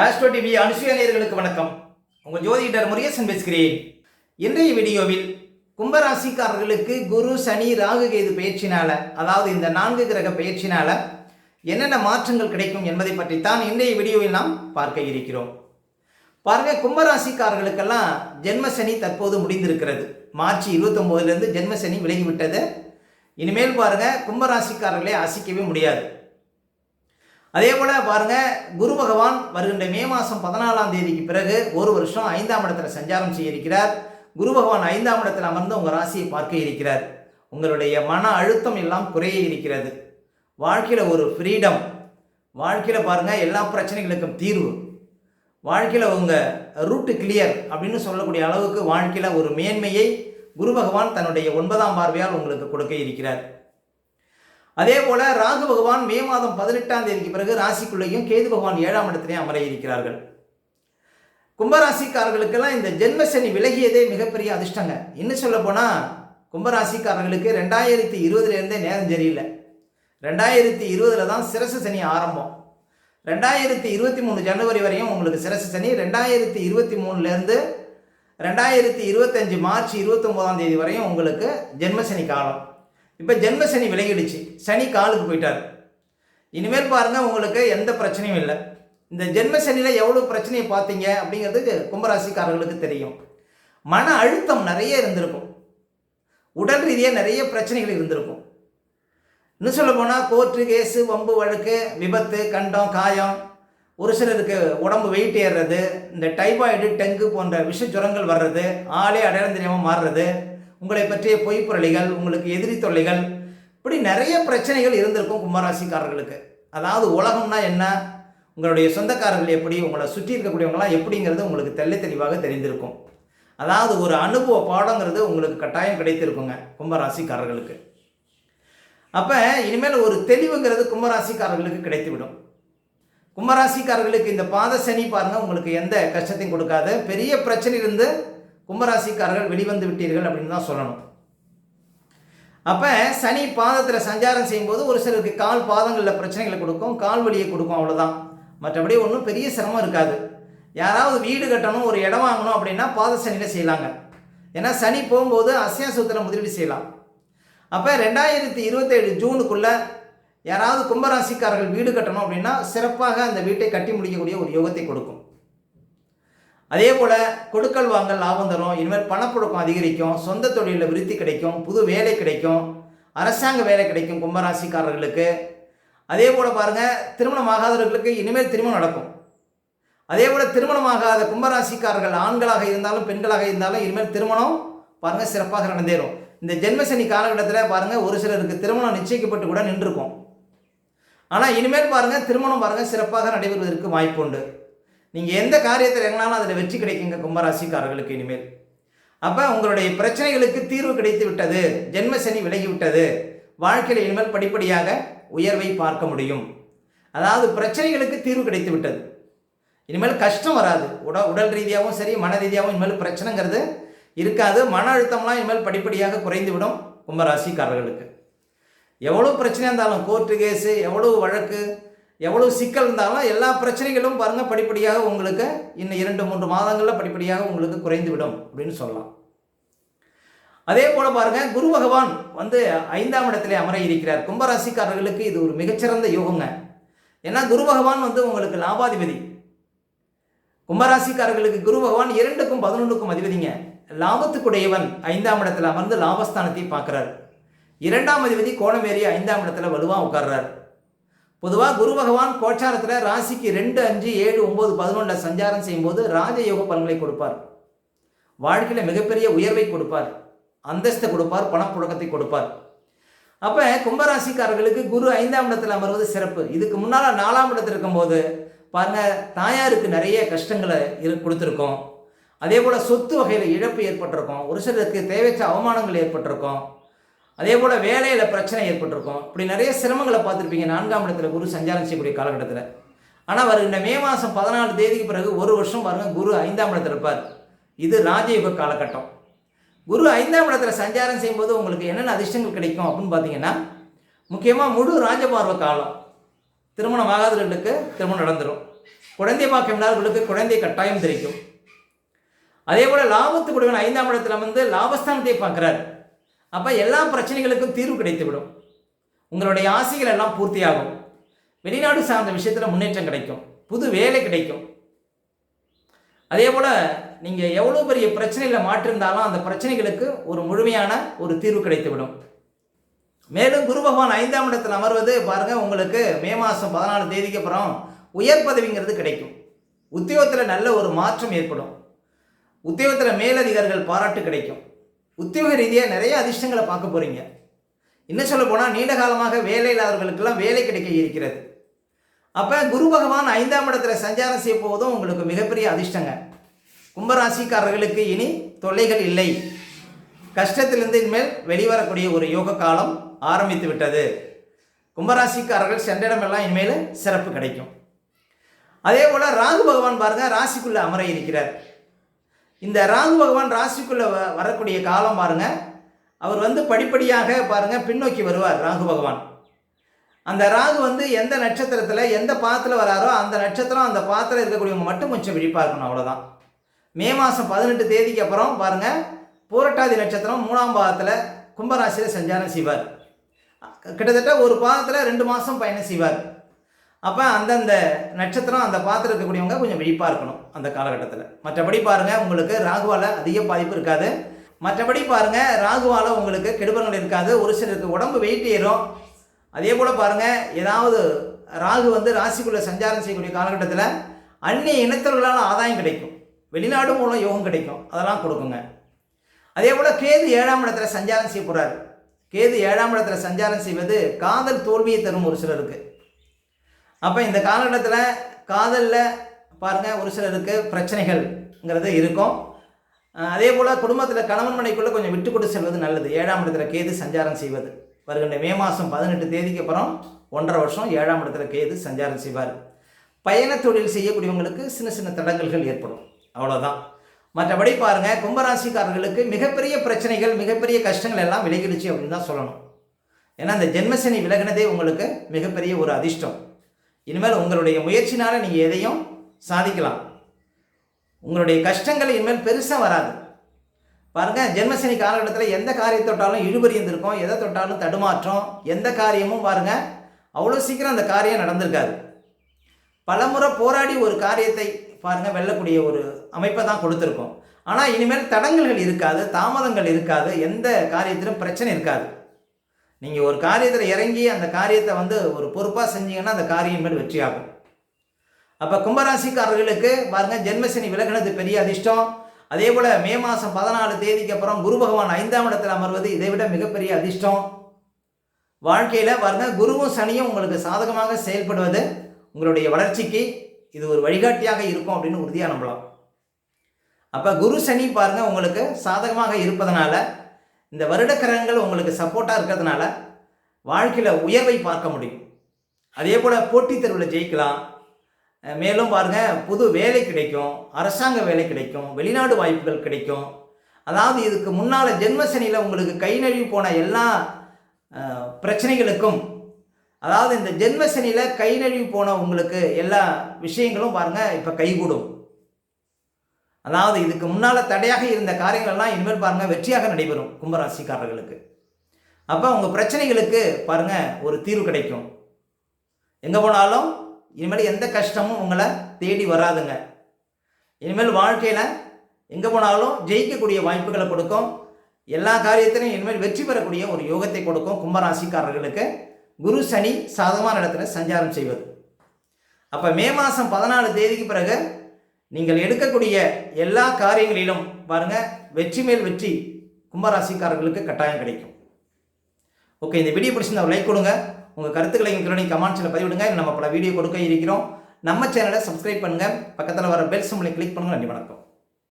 Astro TV Anusuya நேயர்களுக்கு வணக்கம். உங்கள் ஜோதிடர் முருகேசன் பேசுகிறேன். இன்றைய வீடியோவில் கும்பராசிக்காரர்களுக்கு குரு சனி ராகு கேது பயிற்சினால அதாவது இந்த நான்கு கிரக பயிற்சினால என்னென்ன மாற்றங்கள் கிடைக்கும் என்பதை பற்றித்தான் இன்றைய வீடியோவில் நாம் பார்க்க இருக்கிறோம். பாருங்க கும்பராசிக்காரர்களுக்கெல்லாம் ஜென்ம சனி தற்போது முடிந்திருக்கிறது. மார்ச் இருபத்தொம்போதுலேருந்து ஜென்ம சனி விலகிவிட்டது. இனிமேல் பாருங்க கும்பராசிக்காரர்களை அசிக்கவே முடியாது. அதே போல் பாருங்க குரு பகவான் வருகின்ற மே மாதம் பதினாலாம் தேதிக்கு பிறகு ஒரு வருஷம் ஐந்தாம் இடத்துல சஞ்சாரம் செய்ய இருக்கிறார். குரு பகவான் ஐந்தாம் இடத்துல அமர்ந்து உங்கள் ராசியை பார்க்க இருக்கிறார். உங்களுடைய மன அழுத்தம் எல்லாம் குறைய இருக்கிறது. வாழ்க்கையில் ஒரு ஃப்ரீடம் வாழ்க்கையில் பாருங்கள் எல்லா பிரச்சனைகளுக்கும் தீர்வு. வாழ்க்கையில் உங்கள் ரூட்டு கிளியர் அப்படின்னு சொல்லக்கூடிய அளவுக்கு வாழ்க்கையில் ஒரு மேன்மையை குரு பகவான் தன்னுடைய ஒன்பதாம் பார்வையால் உங்களுக்கு கொடுக்க இருக்கிறார். அதே போல ராகு பகவான் மே மாதம் பதினெட்டாம் தேதிக்கு பிறகு ராசிக்குள்ளேயும் கேது பகவான் ஏழாம் இடத்திலேயும் அமர இருக்கிறார்கள். கும்பராசிக்காரர்களுக்கெல்லாம் இந்த ஜென்மசனி விலகியதே மிகப்பெரிய அதிர்ஷ்டங்க. இன்னும் சொல்ல போனால் கும்பராசிக்காரர்களுக்கு ரெண்டாயிரத்தி இருபதுலேருந்தே நேரம் சரியில்லை. ரெண்டாயிரத்தி இருபதில் தான் சிரசு சனி ஆரம்பம். ரெண்டாயிரத்தி இருபத்தி மூணு ஜனவரி வரையும் உங்களுக்கு சிரசு சனி ரெண்டாயிரத்தி இருபத்தி மூணுலேருந்து ரெண்டாயிரத்தி இருபத்தஞ்சு மார்ச் இருபத்தொம்போதாம் தேதி வரையும் உங்களுக்கு ஜென்மசனி காலம். இப்போ ஜென்ம சனி விலகிடுச்சு. சனி காலுக்கு போயிட்டார். இனிமேல் பாருங்கள் உங்களுக்கு எந்த பிரச்சனையும் இல்லை. இந்த ஜென்ம சனியில் எவ்வளோ பிரச்சனையை பார்த்தீங்க அப்படிங்கிறது கும்பராசிக்காரர்களுக்கு தெரியும். மன அழுத்தம் நிறைய இருந்திருக்கும். உடல் ரீதியாக நிறைய பிரச்சனைகள் இருந்திருக்கும். இன்னும் சொல்ல போனால் கோர்ட்டு கேஸு வம்பு வழக்கு விபத்து கண்டம் காயம் ஒரு சிலருக்கு உடம்பு வெயிட் ஏறுறது இந்த டைபாய்டு டெங்கு போன்ற விஷ ஜுரங்கள் வர்றது ஆளே அடையாளம் தெரியாமல் மாறுறது உங்களை பற்றிய பொய்ப்புரளிகள் உங்களுக்கு எதிரி தொல்லைகள் இப்படி நிறைய பிரச்சனைகள் இருந்திருக்கும் கும்பராசிக்காரர்களுக்கு. அதாவது உலகம்னா என்ன? உங்களுடைய சொந்தக்காரர்கள் எப்படி? உங்களை சுற்றி இருக்கக்கூடியவங்களாம் எப்படிங்கிறது உங்களுக்கு தெல்ல தெளிவாக தெரிந்திருக்கும். அதாவது ஒரு அனுபவ பாடங்கிறது உங்களுக்கு கட்டாயம் கிடைத்திருக்குங்க கும்பராசிக்காரர்களுக்கு. அப்போ இனிமேல் ஒரு தெளிவுங்கிறது கும்பராசிக்காரர்களுக்கு கிடைத்துவிடும். கும்பராசிக்காரர்களுக்கு இந்த பாத சனி பாருங்கள் உங்களுக்கு எந்த கஷ்டத்தையும் கொடுக்காது. பெரிய பிரச்சனை இருந்து கும்பராசிக்காரர்கள் வெளிவந்து விட்டீர்கள் அப்படின்னு தான் சொல்லணும். அப்போ சனி பாதத்தில் சஞ்சாரம் செய்யும்போது ஒரு சிலருக்கு கால் பாதங்களில் பிரச்சனைகளை கொடுக்கும் கால் வலியை கொடுக்கும் அவ்வளோதான் மற்றபடி ஒன்றும் பெரிய சிரமம் இருக்காது. யாராவது வீடு கட்டணும் ஒரு இடம் வாங்கணும் அப்படின்னா பாத சனியில் செய்யலாங்க. ஏன்னா சனி போகும்போது அசையா சொத்தில் முதலீடு செய்யலாம். அப்போ ரெண்டாயிரத்தி இருபத்தேழு ஜூனுக்குள்ளே யாராவது கும்பராசிக்காரர்கள் வீடு கட்டணும் அப்படின்னா சிறப்பாக அந்த வீட்டை கட்டி முடிக்கக்கூடிய ஒரு யோகத்தை கொடுக்கும். அதே போல் கொடுக்கல் வாங்கல் லாபம் தரும் இனிமேல் பணப்புழக்கம் அதிகரிக்கும் சொந்த தொழிலில் விருத்தி கிடைக்கும் புது வேலை கிடைக்கும் அரசாங்க வேலை கிடைக்கும் கும்பராசிக்காரர்களுக்கு. அதே போல் பாருங்கள் திருமணம் ஆகாதவர்களுக்கு இனிமேல் திருமணம் நடக்கும். அதே போல் திருமணமாகாத கும்பராசிக்காரர்கள் ஆண்களாக இருந்தாலும் பெண்களாக இருந்தாலும் இனிமேல் திருமணம் பாருங்கள் சிறப்பாக நடந்தேறும். இந்த ஜென்மசனி காலகட்டத்தில் பாருங்கள் ஒரு சிலருக்கு திருமணம் நிச்சயிக்கப்பட்டு கூட நின்றுருக்கும். ஆனால் இனிமேல் பாருங்கள் திருமணம் பாருங்கள் சிறப்பாக நடைபெறுவதற்கு வாய்ப்பு உண்டு நீங்கள் எந்த காரியத்தில் இறங்கினாலும் அதில் வெற்றி கிடைக்குங்க கும்பராசிக்காரர்களுக்கு இனிமேல். அப்போ உங்களுடைய பிரச்சனைகளுக்கு தீர்வு கிடைத்து விட்டது. ஜென்ம சனி விலகி விட்டது. வாழ்க்கையில் இனிமேல் படிப்படியாக உயர்வை பார்க்க முடியும். அதாவது பிரச்சனைகளுக்கு தீர்வு கிடைத்து விட்டது. இனிமேல் கஷ்டம் வராது. உட உடல் ரீதியாகவும் சரி மன ரீதியாகவும் இனிமேல் பிரச்சனைங்கிறது இருக்காது. மன அழுத்தம்லாம் இனிமேல் படிப்படியாக குறைந்துவிடும் கும்பராசிக்காரர்களுக்கு. எவ்வளோ பிரச்சனையாக இருந்தாலும் கோர்ட்டு கேஸு எவ்வளோ வழக்கு எவ்வளோ சிக்கல் இருந்தாலும் எல்லா பிரச்சனைகளும் பாருங்கள் படிப்படியாக உங்களுக்கு இன்னும் இரண்டு மூன்று மாதங்களில் படிப்படியாக உங்களுக்கு குறைந்து விடும் அப்படின்னு சொல்லலாம். அதே போல் பாருங்கள் குரு பகவான் வந்து ஐந்தாம் இடத்திலே அமர இருக்கிறார். கும்பராசிக்காரர்களுக்கு இது ஒரு மிகச்சிறந்த யோகங்க. ஏன்னா குரு பகவான் வந்து உங்களுக்கு லாபாதிபதி. கும்பராசிக்காரர்களுக்கு குரு பகவான் இரண்டுக்கும் பதினொன்றுக்கும் அதிபதிங்க. லாபத்துக்குடையவன் ஐந்தாம் இடத்துல அமர்ந்து லாபஸ்தானத்தை பார்க்குறார். இரண்டாம் அதிபதி கோணமேறி ஐந்தாம் இடத்துல வலுவாக உட்கார்றார். பொதுவாக குரு பகவான் கோச்சாரத்தில் ராசிக்கு ரெண்டு அஞ்சு ஏழு ஒம்பது பதினொன்றில் சஞ்சாரம் செய்யும்போது ராஜயோக பலன்களை கொடுப்பார். வாழ்க்கையில் மிகப்பெரிய உயர்வை கொடுப்பார். அந்தஸ்தை கொடுப்பார் பணப்புழக்கத்தை கொடுப்பார். அப்போ கும்பராசிக்காரர்களுக்கு குரு ஐந்தாம் இடத்தில் அமர்வது சிறப்பு. இதுக்கு முன்னால் நாலாம் இடத்துல இருக்கும்போது பாருங்கள் தாயாருக்கு நிறைய கஷ்டங்களை இரு கொடுத்துருக்கோம். அதே போல் சொத்து வகையில் இழப்பு ஏற்பட்டிருக்கும். ஒரு சிலருக்கு தேவையற்ற அவமானங்கள் ஏற்பட்டிருக்கும். அதே போல் வேலையில் பிரச்சனை ஏற்பட்டிருக்கும். இப்படி நிறைய சிரமங்களை பார்த்துருப்பீங்க. நான்காம் இடத்துல குரு சஞ்சாரம் செய்யக்கூடிய காலகட்டத்தில். ஆனால் வருகின்ற மே மாதம் பதினாலு தேதிக்கு பிறகு ஒரு வருஷம் பாருங்கள் குரு ஐந்தாம் இடத்துல இருப்பார். இது ராஜயுக காலகட்டம். குரு ஐந்தாம் இடத்துல சஞ்சாரம் செய்யும்போது உங்களுக்கு என்னென்ன அதிர்ஷ்டங்கள் கிடைக்கும் அப்படின்னு பார்த்தீங்கன்னா முக்கியமாக முழு ராஜபார்வ காலம். திருமணம் ஆகாதவர்களுக்கு திருமணம் நடந்துடும் குழந்தை பாக்கியம் இல்லாதவர்களுக்கு குழந்தை கட்டாயம் தெரிக்கும் அதே போல் லாபத்துக்கு ஐந்தாம் இடத்துல வந்து லாபஸ்தானத்தை பார்க்குறாரு. அப்போ எல்லா பிரச்சனைகளுக்கும் தீர்வு கிடைத்துவிடும். உங்களுடைய ஆசைகள் எல்லாம் பூர்த்தியாகும். வெளிநாடு சார்ந்த விஷயத்தில் முன்னேற்றம் கிடைக்கும். புது வேலை கிடைக்கும். அதே போல் நீங்கள் எவ்வளோ பெரிய பிரச்சனையில் மாற்றிருந்தாலும் அந்த பிரச்சனைகளுக்கு ஒரு முழுமையான ஒரு தீர்வு கிடைத்துவிடும். மேலும் குரு பகவான் ஐந்தாம் இடத்தில் அமர்வது பாருங்க உங்களுக்கு மே மாதம் பதினாலு தேதிக்கு அப்புறம் உயர் பதவிங்கிறது கிடைக்கும். உத்தியோகத்தில் நல்ல ஒரு மாற்றம் ஏற்படும். உத்தியோகத்தில் மேலதிகாரிகள் பாராட்டு கிடைக்கும். உத்தியோக ரீதியாக நிறைய அதிர்ஷ்டங்களை பார்க்க போகிறீங்க இன்னும் சொல்ல போனால் நீண்ட காலமாக வேலை இல்லாதவர்களுக்கெல்லாம் வேலை கிடைக்க இருக்கிறது. அப்போ குரு பகவான் ஐந்தாம் இடத்துல சஞ்சாரம் செய்ய போவதும் உங்களுக்கு மிகப்பெரிய அதிர்ஷ்டங்க. கும்பராசிக்காரர்களுக்கு இனி தொல்லைகள் இல்லை. கஷ்டத்திலிருந்து இனிமேல் வெளிவரக்கூடிய ஒரு யோக காலம் ஆரம்பித்து விட்டது. கும்பராசிக்காரர்கள் சென்ற இடமெல்லாம் இனிமேல் சிறப்பு கிடைக்கும். அதே போல் ராகு பகவான் பாருங்க ராசிக்குள்ளே அமர இருக்கிறார். இந்த ராகு பகவான் ராசிக்குள்ளே வ வரக்கூடிய காலம் பாருங்க. அவர் வந்து படிப்படியாக பாருங்க பின்னோக்கி வருவார் ராகு பகவான். அந்த ராகு வந்து எந்த நட்சத்திரத்தில் எந்த பாத்தில் வராரோ அந்த நட்சத்திரம் அந்த பாத்தில் இருக்கக்கூடியவங்க மட்டும் கொஞ்சம் விழிப்பாக இருக்கணும் அவ்வளோதான் மே மாதம் பதினெட்டு தேதிக்கு அப்புறம் பாருங்க பூரட்டாதி நட்சத்திரம் மூணாம் பாதத்தில் கும்பராசியில் சஞ்சாரம் செய்வார். கிட்டத்தட்ட ஒரு பாதத்தில் ரெண்டு மாதம் பயணம் செய்வார். அப்போ அந்தந்த நட்சத்திரம் அந்த பாத்திரம் இருக்கக்கூடியவங்க கொஞ்சம் விழிப்பாக இருக்கணும் அந்த காலகட்டத்தில். மற்றபடி பாருங்கள் உங்களுக்கு ராகுவால் அதிக பாதிப்பு இருக்காது. மற்றபடி பாருங்கள் ராகுவால் உங்களுக்கு கெடுபங்கள் இருக்காது. ஒரு சிலருக்கு உடம்பு வெயிட் ஏறும். அதே போல் பாருங்கள் ஏதாவது ராகு வந்து ராசிக்குள்ளே சஞ்சாரம் செய்யக்கூடிய காலகட்டத்தில் அந்நிய இனத்தவர்களால் ஆதாயம் கிடைக்கும். வெளிநாடு மூலம் யோகம் கிடைக்கும். அதெல்லாம் கொடுக்குங்க. அதே போல் கேது ஏழாம் இடத்துல சஞ்சாரம் செய்ய போகிறாரு கேது ஏழாம் இடத்துல சஞ்சாரம் செய்வது காதல் தோல்வியை தரும் ஒரு சிலருக்கு. அப்போ இந்த காலகட்டத்தில் காதலில் பாருங்கள் ஒரு சிலருக்கு பிரச்சனைகள்ங்கிறது இருக்கும். அதே போல் குடும்பத்தில் கணவன் மனைக்குள்ளே கொஞ்சம் விட்டு கொடுத்து செல்வது நல்லது. ஏழாம் இடத்துல கேது சஞ்சாரம் செய்வது. வருகின்ற மே மாதம் பதினெட்டு தேதிக்கு அப்புறம் ஒன்றரை வருஷம் ஏழாம் இடத்துல கேது சஞ்சாரம் செய்வார். பயண தொழில் செய்யக்கூடியவங்களுக்கு சின்ன சின்ன தடங்கல்கள் ஏற்படும். அவ்வளோதான் மற்றபடி பாருங்கள் கும்பராசிக்காரர்களுக்கு மிகப்பெரிய பிரச்சனைகள் மிகப்பெரிய கஷ்டங்கள் எல்லாம் விலகிடுச்சு அப்படின்னு தான் சொல்லணும். ஏன்னா அந்த ஜென்மசனி விலகினதே உங்களுக்கு மிகப்பெரிய ஒரு அதிர்ஷ்டம். இனிமேல் உங்களுடைய முயற்சினால் நீங்கள் எதையும் சாதிக்கலாம். உங்களுடைய கஷ்டங்கள் இனிமேல் பெருசாக வராது. பாருங்கள் ஜென்மசனி காலகட்டத்தில் எந்த காரியத்தை தொட்டாலும் இழுபறி இருந்திருக்கும் எதை தொட்டாலும் தடுமாற்றம் எந்த காரியமும் பாருங்கள் அவ்வளோ சீக்கிரம் அந்த காரியம் நடந்திருக்காது. பலமுறை போராடி ஒரு காரியத்தை பாருங்கள் வெல்லக்கூடிய ஒரு அமைப்பை தான் கொடுத்துருக்கோம். ஆனால் இனிமேல் தடங்கல்கள் இருக்காது தாமதங்கள் இருக்காது எந்த காரியத்திலும் பிரச்சனை இருக்காது. நீங்கள் ஒரு காரியத்தில் இறங்கி அந்த காரியத்தை வந்து ஒரு பொறுப்பாக செஞ்சீங்கன்னா அந்த காரியம் மேல் வெற்றியாகும் அப்போ கும்பராசிக்காரர்களுக்கு பாருங்கள் ஜென்மசனி விலகினது பெரிய அதிர்ஷ்டம். அதே போல் மே மாதம் பதினாலு தேதிக்கு அப்புறம் குரு பகவான் ஐந்தாம் இடத்தில் அமர்வது இதை விட மிகப்பெரிய அதிர்ஷ்டம். வாழ்க்கையில் பாருங்க குருவும் சனியும் உங்களுக்கு சாதகமாக செயல்படுவது உங்களுடைய வளர்ச்சிக்கு இது ஒரு வழிகாட்டியாக இருக்கும் அப்படின்னு உறுதியாக நம்பலாம். அப்போ குரு சனி பாருங்க உங்களுக்கு சாதகமாக இருப்பதனால இந்த வருடக்கரங்கள் உங்களுக்கு சப்போர்ட்டாக இருக்கிறதுனால வாழ்க்கையில் உயர்வை பார்க்க முடியும். அதே போல் போட்டித் தேர்வில் ஜெயிக்கலாம். மேலும் பாருங்கள் புது வேலை கிடைக்கும் அரசாங்க வேலை கிடைக்கும் வெளிநாடு வாய்ப்புகள் கிடைக்கும். அதாவது இதுக்கு முன்னால் ஜென்மசனியில் உங்களுக்கு கை நழுவி போன எல்லா பிரச்சனைகளுக்கும் அதாவது இந்த ஜென்மசனியில் கை நழுவி போன உங்களுக்கு எல்லா விஷயங்களும் பாருங்கள் இப்போ கைகூடும். அதாவது இதுக்கு முன்னால் தடையாக இருந்த காரியங்கள்லாம் இனிமேல் பாருங்கள் வெற்றியாக நடைபெறும் கும்பராசிக்காரர்களுக்கு. அப்போ உங்கள் பிரச்சனைகளுக்கு பாருங்கள் ஒரு தீர்வு கிடைக்கும். எங்கே போனாலும் இனிமேல் எந்த கஷ்டமும் உங்களை தேடி வராதுங்க. இனிமேல் வாழ்க்கையில் எங்கே போனாலும் ஜெயிக்கக்கூடிய வாய்ப்புகளை கொடுக்கும். எல்லா காரியத்திலையும் இனிமேல் வெற்றி பெறக்கூடிய ஒரு யோகத்தை கொடுக்கும் கும்பராசிக்காரர்களுக்கு. குரு சனி சாதகமான இடத்துல சஞ்சாரம் செய்வது. அப்போ மே மாதம் பதினாலு தேதிக்கு பிறகு நீங்கள் எடுக்கக்கூடிய எல்லா காரியங்களிலும் பாருங்க வெற்றி மேல் வெற்றி கும்பராசிக்காரர்களுக்கு கட்டாயம் கிடைக்கும். ஓகே இந்த வீடியோ பிடிச்சிருந்தா லைக் கொடுங்க. உங்கள் கருத்துக்களை எங்களுடைய கமெண்ட்ஸில் பதிவிடுங்க. நம்ம பல வீடியோ கொடுக்க இருக்கிறோம். நம்ம சேனலை சப்ஸ்கிரைப் பண்ணுங்கள் பக்கத்தில் வர பெல் சிம்பிளை கிளிக் பண்ணுங்கள் நன்றி வணக்கம்.